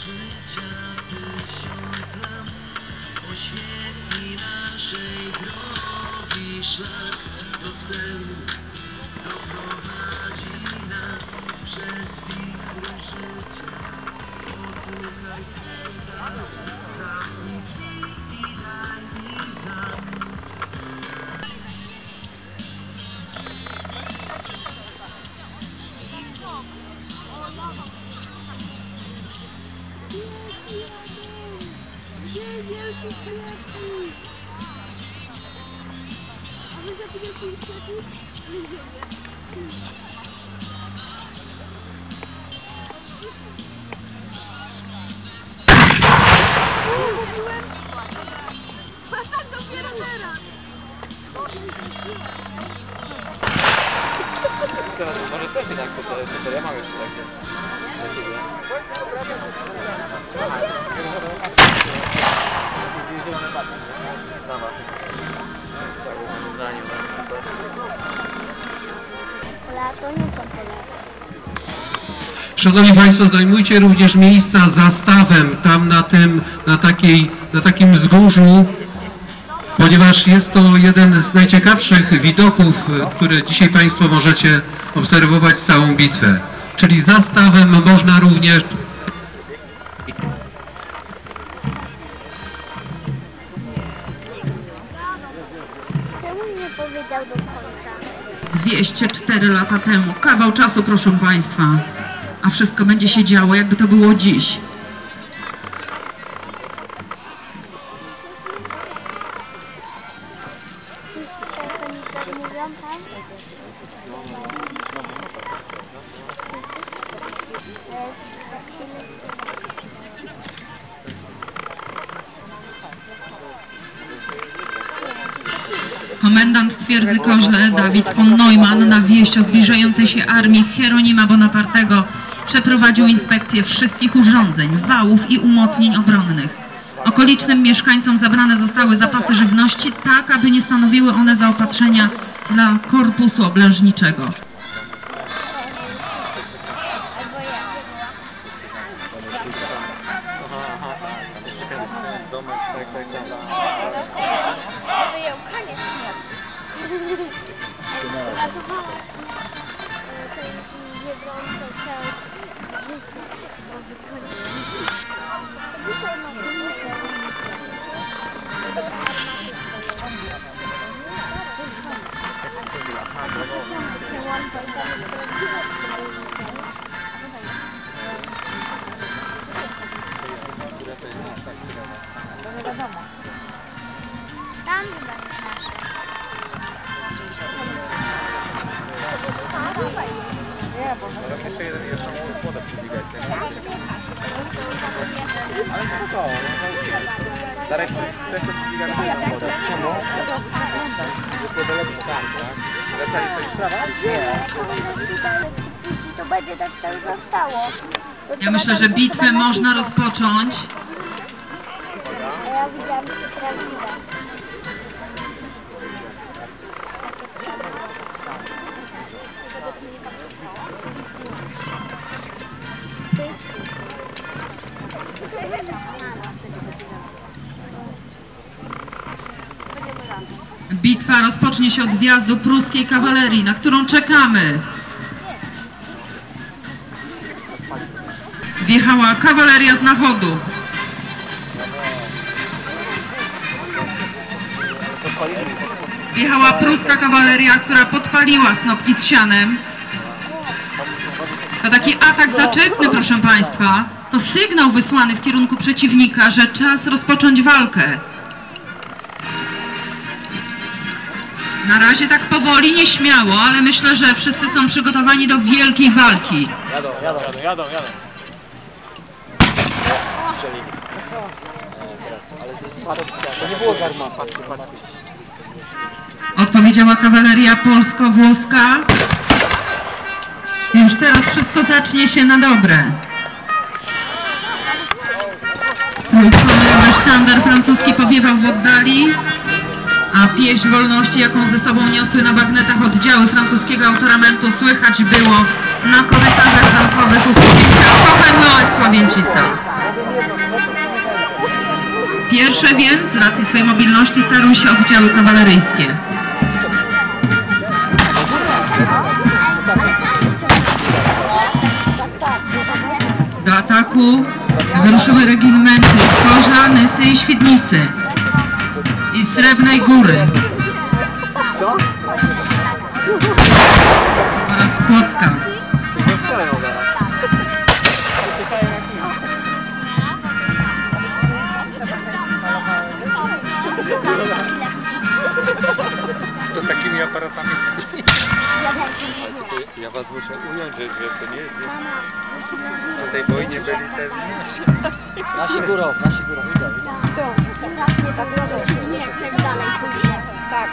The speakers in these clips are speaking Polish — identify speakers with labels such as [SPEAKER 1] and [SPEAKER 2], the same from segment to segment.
[SPEAKER 1] życia tysiąc lam oświetli naszej drogi szlak do celu doprowadzi nas przez wichry życia. Posłuchaj serca,
[SPEAKER 2] teraz.
[SPEAKER 3] Może też jednak to, to, ja mam jeszcze takie dla siebie.
[SPEAKER 4] Szanowni Państwo, zajmujcie również miejsca za stawem, tam na tym, na takiej, na takim wzgórzu, ponieważ jest to jeden z najciekawszych widoków, które dzisiaj Państwo możecie obserwować całą bitwę. Czyli za stawem można również
[SPEAKER 5] 204 lata temu. Kawał czasu, proszę Państwa. A wszystko będzie się działo, jakby to było dziś. Komendant twierdzy Koźle, Dawid von Neumann, na wieść o zbliżającej się armii Hieronima Bonapartego przeprowadził inspekcję wszystkich urządzeń, wałów i umocnień obronnych. Okolicznym mieszkańcom zabrane zostały zapasy żywności, tak aby nie stanowiły one zaopatrzenia dla korpusu oblężniczego.
[SPEAKER 2] Śmierci. Uratowała tej biedronce część życia. Może koniec. Dzisiaj ma Tam chyba jest nasze. Nie,
[SPEAKER 3] jeszcze jeden, jeszcze to, Darek, chcesz to to
[SPEAKER 2] będzie tak cały zostało.
[SPEAKER 5] Ja myślę, że bitwę można rozpocząć.
[SPEAKER 2] A ja widziałam to prawdziwe.
[SPEAKER 5] Bitwa rozpocznie się od wjazdu pruskiej kawalerii, na którą czekamy. Wjechała kawaleria z nachodu. Wjechała pruska kawaleria, która podpaliła snopki z sianem. To taki atak zaczepny, proszę Państwa. To sygnał wysłany w kierunku przeciwnika, że czas rozpocząć walkę. Na razie tak powoli, nieśmiało, ale myślę, że wszyscy są przygotowani do wielkiej walki.
[SPEAKER 3] Jadą, jadą, jadą, jadą, jadą. Strzeli. Ale ze słabo To nie było garma, patrzcie, patrzcie.
[SPEAKER 5] Odpowiedziała kawaleria polsko-włoska. Już teraz wszystko zacznie się na dobre. Trójkolorowy sztandar francuski powiewał w oddali, a pieśń wolności, jaką ze sobą niosły na bagnetach oddziały francuskiego autoramentu, słychać było na korytarzach zamkowych u księcia Hohenlohe w Sławięcicach. Pierwsze więc z racji swojej mobilności starą się oddziały kawaleryjskie. Do ataku wyruszyły regimenty Korza, Nysy i Świdnicy i Srebrnej Góry oraz Kłodzka.
[SPEAKER 3] To takimi aparatami. Ja was muszę ująć, że, że to nie, nie... W tej wojnie byli te...
[SPEAKER 6] Nasi górą, nasi górą.
[SPEAKER 2] Nie, tak dalej pójdzie. Tak,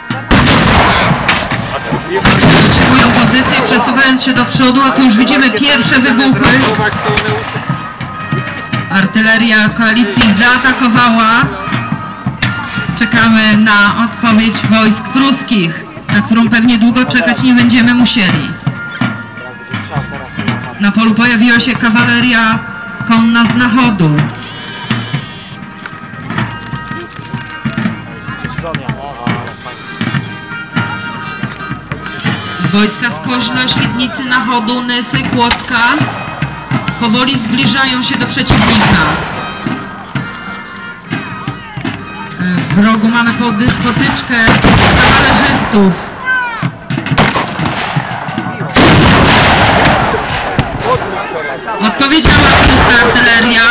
[SPEAKER 5] Utrzymują pozycję, przesuwając się do przodu, a tu już widzimy pierwsze wybuchy. Artyleria koalicji zaatakowała. Czekamy na odpowiedź wojsk pruskich, na którą pewnie długo czekać nie będziemy musieli. Na polu pojawiła się kawaleria konna z nachodu. Wojska z Koźla, Świdnicy, Nachodu, Nysy, Kłodzka powoli zbliżają się do przeciwnika. W rogu mamy pody- potyczkę kawalerzystów. Odpowiedziała pruska artyleria.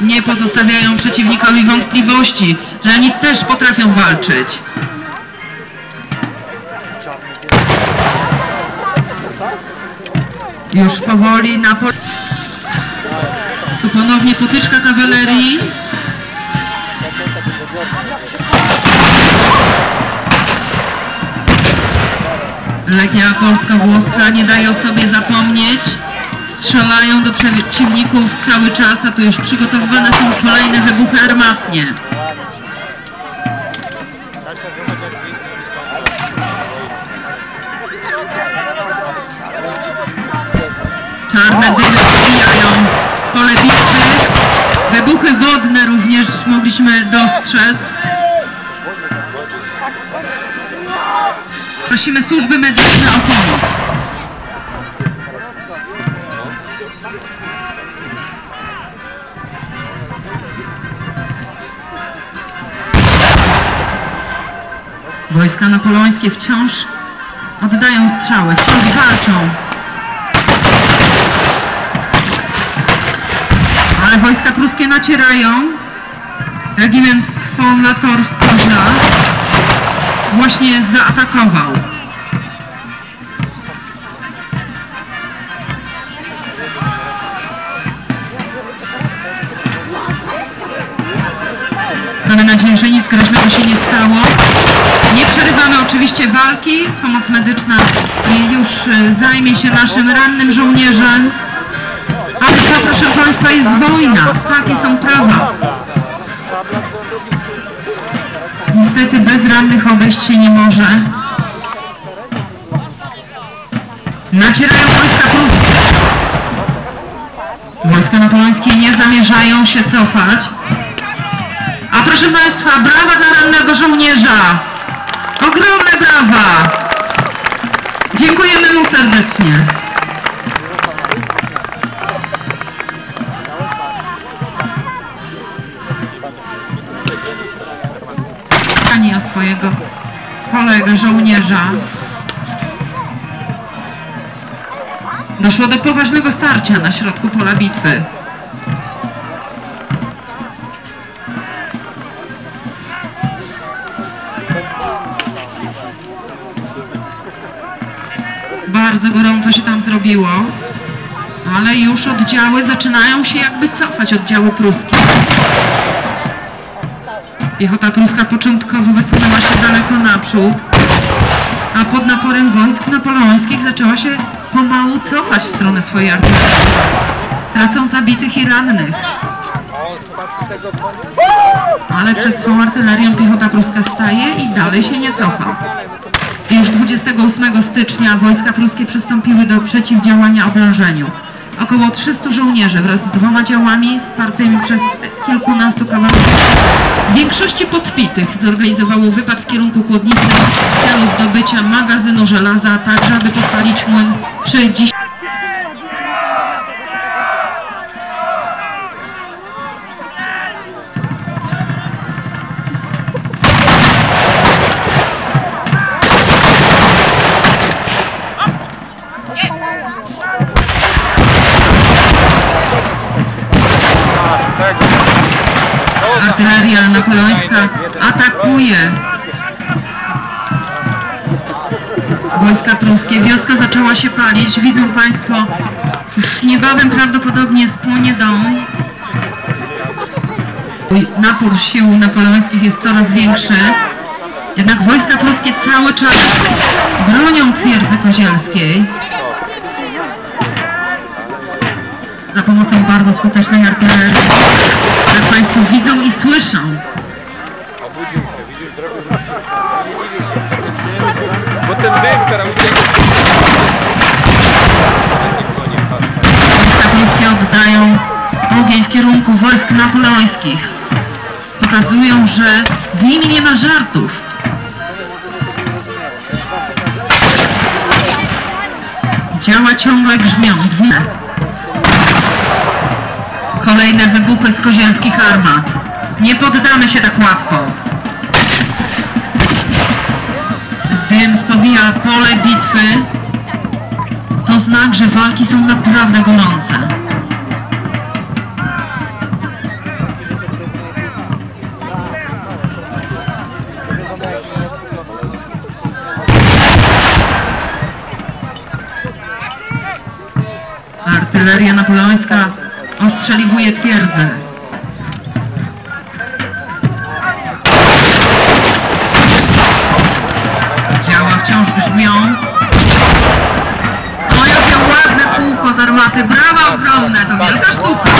[SPEAKER 5] Nie pozostawiają przeciwnikowi wątpliwości, że oni też potrafią walczyć. Już powoli na. Tu ponownie potyczka kawalerii. Legia Polska-Włoska nie daje o sobie zapomnieć. Strzelają do przeciwników cały czas, a tu już przygotowywane są kolejne wybuchy armatnie. Czarne dymy przebijają pole bitwy. Wybuchy wodne również mogliśmy dostrzec. Prosimy służby medyczne o pomoc. Wojska napoleońskie wciąż oddają strzały, wciąż walczą. Ale wojska pruskie nacierają. Regiment von Lator z Kozla właśnie zaatakował. Mamy nadzieję, że nic groźnego się nie stało. Nie przerywamy oczywiście walki. Pomoc medyczna już y, zajmie się naszym rannym żołnierzem. Ale to, proszę Państwa, jest wojna. Takie są prawa. Niestety bez rannych obejść się nie może. Nacierają wojska pruskie. Wojska napoleońskie nie zamierzają się cofać. A proszę Państwa, brawa dla rannego żołnierza! Ogromne brawa! Dziękujemy mu serdecznie. Swojego kolegę żołnierza. Doszło do poważnego starcia na środku pola bitwy. Bardzo gorąco się tam zrobiło, ale już oddziały zaczynają się jakby cofać, oddziały pruskie. Piechota pruska początkowo wysunęła się daleko naprzód, a pod naporem wojsk napoleońskich zaczęła się pomału cofać w stronę swojej artylerii. Tracą zabitych i rannych. Ale przed swą artylerią piechota pruska staje i dalej się nie cofa. Już 28 stycznia wojska pruskie przystąpiły do przeciwdziałania oblężeniu. Około 300 żołnierzy wraz z dwoma działami wspartymi przez kilkunastu kawalerów, w większości podpitych, zorganizowało wypad w kierunku Kłodnicy w celu zdobycia magazynu żelaza, tak żeby podpalić młyn przy dziś... Artyleria napoleońska atakuje wojska pruskie. Wioska zaczęła się palić. Widzą Państwo, już niebawem prawdopodobnie spłonie dom. Napór sił napoleońskich jest coraz większy. Jednak wojska pruskie cały czas bronią twierdzy kozielskiej za pomocą bardzo skutecznej artylerii. Jak Państwo widzą i słyszą.
[SPEAKER 3] Bo ten dym.
[SPEAKER 5] Wojska pruskie oddają ogień w kierunku wojsk napoleońskich. Pokazują, że z nimi nie ma żartów. Działa ciągle grzmią. Kolejne wybuchy z kozielskich armat. Nie poddamy się tak łatwo. Dym spowija pole bitwy. To znak, że walki są naprawdę gorące. Artyleria napoleońska ostrzeliwuje twierdzę. Działa wciąż brzmią. O, jakie ładne kółko z armaty. Brawa ogromne, to wielka sztuka.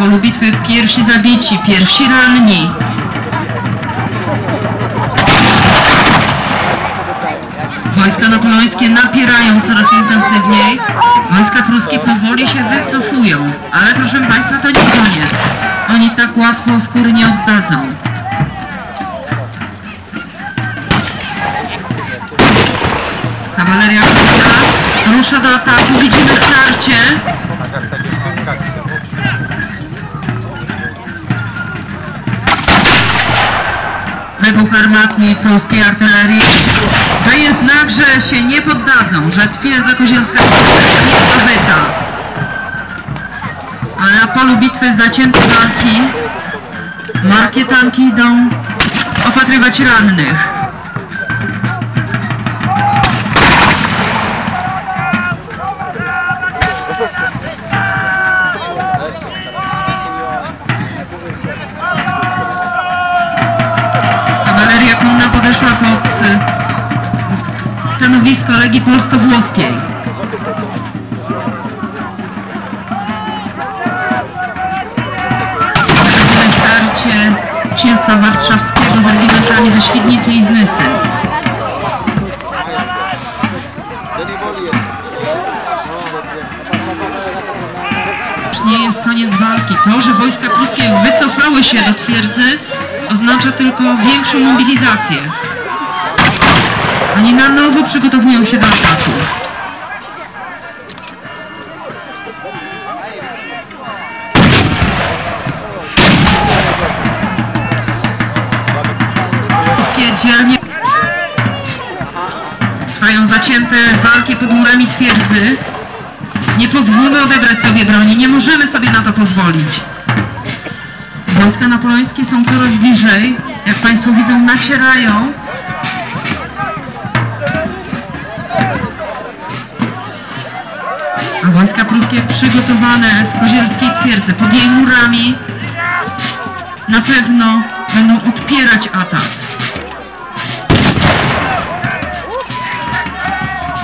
[SPEAKER 5] Polu bitwy pierwsi zabici, pierwsi ranni. Wojska napoleońskie napierają coraz intensywniej. Wojska pruskie powoli się wycofują. Ale proszę Państwa, to nie koniec. Oni tak łatwo skóry nie oddadzą. Kawaleria rusza, do ataku. Widzimy starcie. Wybuch armatni pruskiej artylerii daje znak, że się nie poddadzą, że twierdza kozielska nie zdobyta. Ale na polu bitwy zacięte walki, markie tanki idą opatrywać rannych. Stanowisko Legii Polsko-Włoskiej. Starcie księstwa warszawskiego z regimentami ze Świdnicy i z Nysy. Nie jest koniec walki. To, że wojska pruskie wycofały się do twierdzy, oznacza tylko większą mobilizację. Oni na nowo przygotowują się do ataku. Pruskie dzielnie trwają zacięte walki pod murami twierdzy. Nie pozwólmy odebrać sobie broni, nie możemy sobie na to pozwolić. Wojska napoleońskie są coraz bliżej. Jak Państwo widzą, nacierają. Wojska pruskie przygotowane w kozielskiej twierdzy pod jej murami na pewno będą odpierać atak.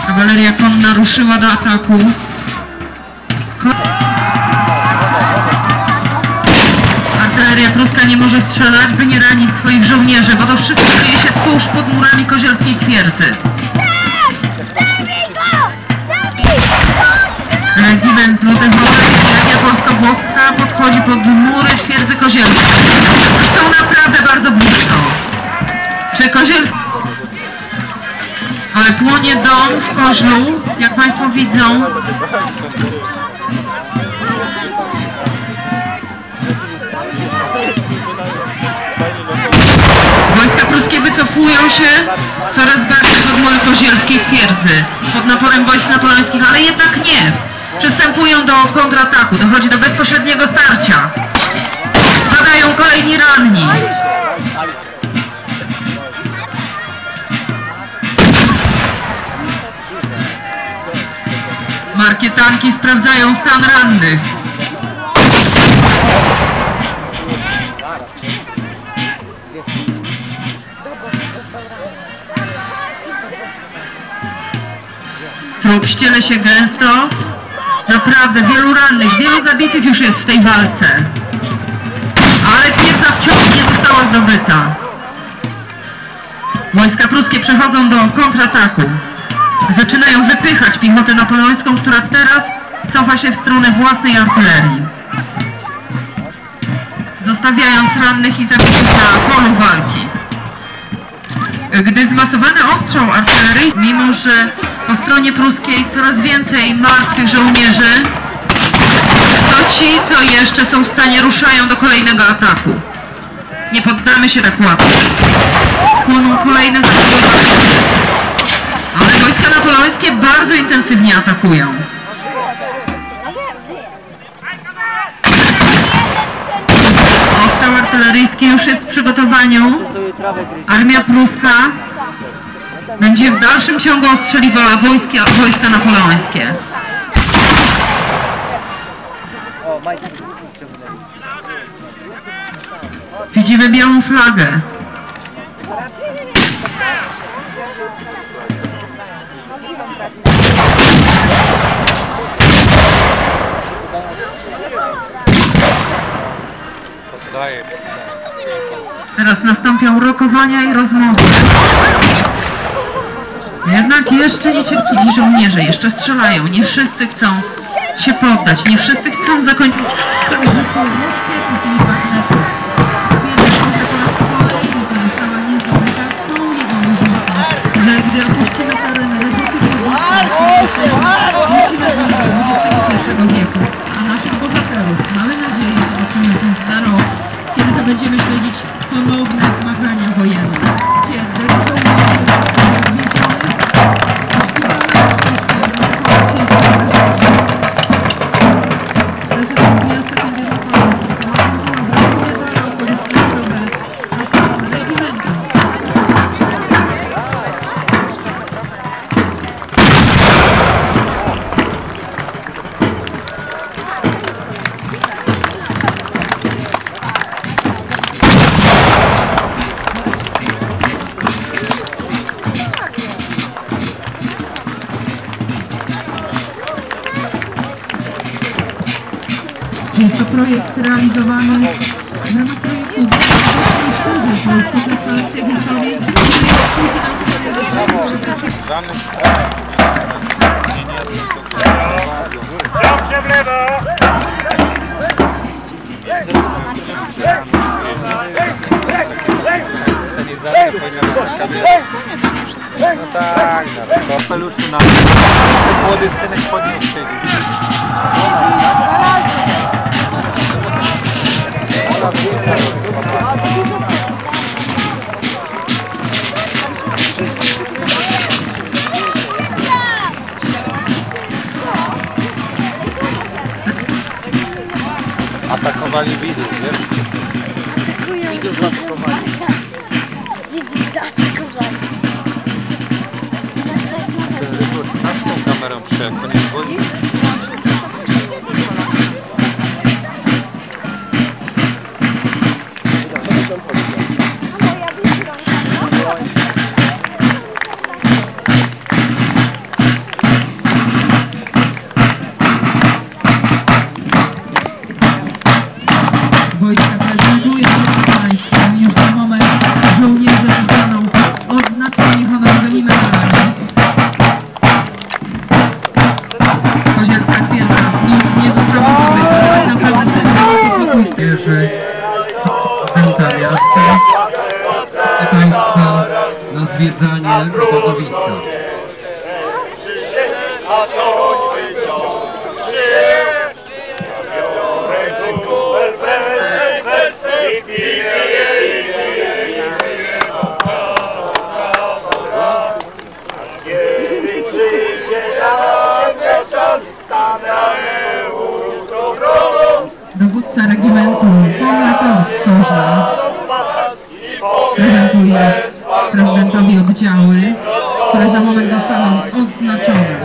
[SPEAKER 5] Kawaleria konna ruszyła do ataku. Artyleria pruska nie może strzelać, by nie ranić swoich żołnierzy, bo to wszystko dzieje się tuż pod murami kozielskiej twierdzy. Regiment Złotych Wołek i Legia Polsko-Włoska podchodzi pod mury twierdzy kozielskiej. Są naprawdę bardzo blisko. Czy kozielski... Ale płonie dom w Koźlu, jak Państwo widzą. Wojska pruskie wycofują się coraz bardziej pod mury kozielskiej twierdzy, pod naporem wojsk napoleońskich, ale jednak nie. Przystępują do kontrataku, dochodzi do bezpośredniego starcia. Padają kolejni ranni. Markietanki sprawdzają stan rannych. Trup ściele się gęsto. Naprawdę wielu rannych, wielu zabitych już jest w tej walce. Ale twierdza wciąż nie została zdobyta. Wojska pruskie przechodzą do kontrataku. Zaczynają wypychać piechotę napoleońską, która teraz cofa się w stronę własnej artylerii. Zostawiając rannych i zabitych na polu walki. Gdy zmasowano ostrzał artylerii, mimo że po stronie pruskiej coraz więcej martwych żołnierzy, to ci, co jeszcze są w stanie, ruszają do kolejnego ataku. Nie poddamy się tak łatwo. Płoną kolejne zachowania. Ale wojska napoleońskie bardzo intensywnie atakują. Ostrzał artyleryjski już jest w przygotowaniu. Armia pruska będzie w dalszym ciągu ostrzeliwała wojska, wojska napoleońskie. Widzimy białą flagę. Teraz nastąpią rokowania i rozmowy. Jednak jeszcze niecierpliwi żołnierze, jeszcze strzelają. Nie wszyscy chcą się poddać, nie wszyscy chcą zakończyć. że gdy opuścimy teren wieku, a naszych bohaterów, mamy nadzieję, zobaczymy ten za rok, kiedy to będziemy śledzić ponowne zmagania wojenne, projekt realizowany w ramach projektu Bezpiecznej Służby Polskiej Konstytucji Historii
[SPEAKER 3] Żadnych
[SPEAKER 1] Dobrze w lewo!
[SPEAKER 3] No tak, no. Kapeluszu na... Młody synek podniesie. schowali vídeos lá Atakują.
[SPEAKER 2] Widzów was schowali. Widzów zaatakowali.
[SPEAKER 3] Aż tą kamerą przyjechał.
[SPEAKER 4] Państwa na zwiedzanie obozowiska.
[SPEAKER 7] A to wyciąg i pije
[SPEAKER 5] prezydentowi oddziały, które za moment zostaną odznaczone.